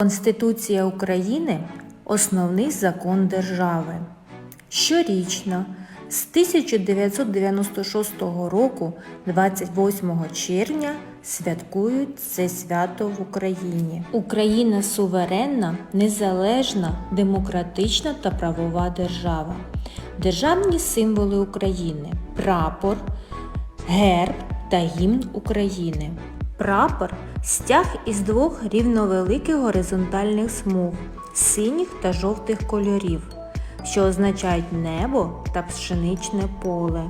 Конституція України основний закон держави. Щорічно з 1996 року, 28 червня, святкують це свято в Україні. Україна суверенна, незалежна, демократична та правова держава. Державні символи України прапор, герб та гімн України. Прапор стяг із двох рівновеликих горизонтальних смуг синіх та жовтих кольорів, що означають небо та пшеничне поле.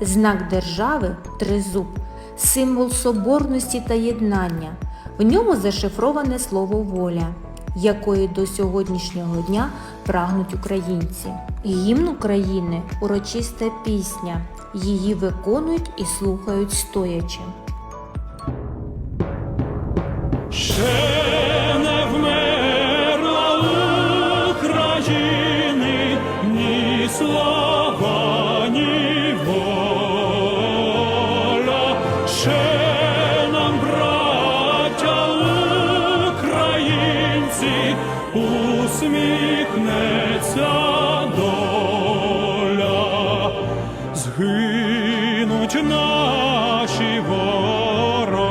Знак держави тризуб символ соборності та єднання. В ньому зашифроване слово воля, якої до сьогоднішнього дня прагнуть українці. Гімн України урочиста пісня. Її виконують і слухають стоячи. Ще не вмерла України ні воля. Ще нам, браття українці, усміхнеться доля. Згинуть наші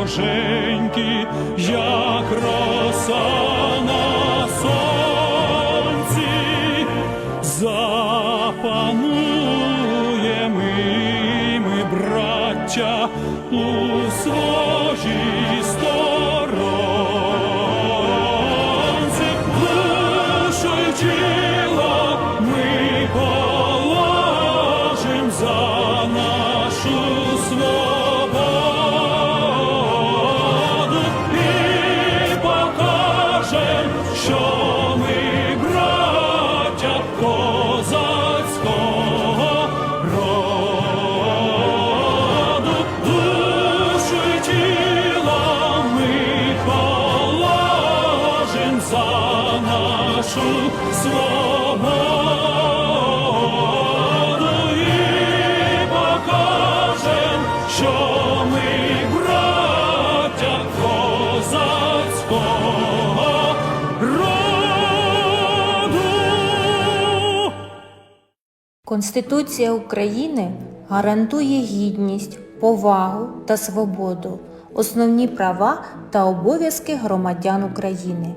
вороженьки, як роса на сонці, запануємо і ми, браття, у своїй сторонці, душу ми положим за нашу покажем, що ми браття козацького роду, ми положим за нашу свободу Конституція України гарантує гідність, повагу та свободу, основні права та обов'язки громадян України.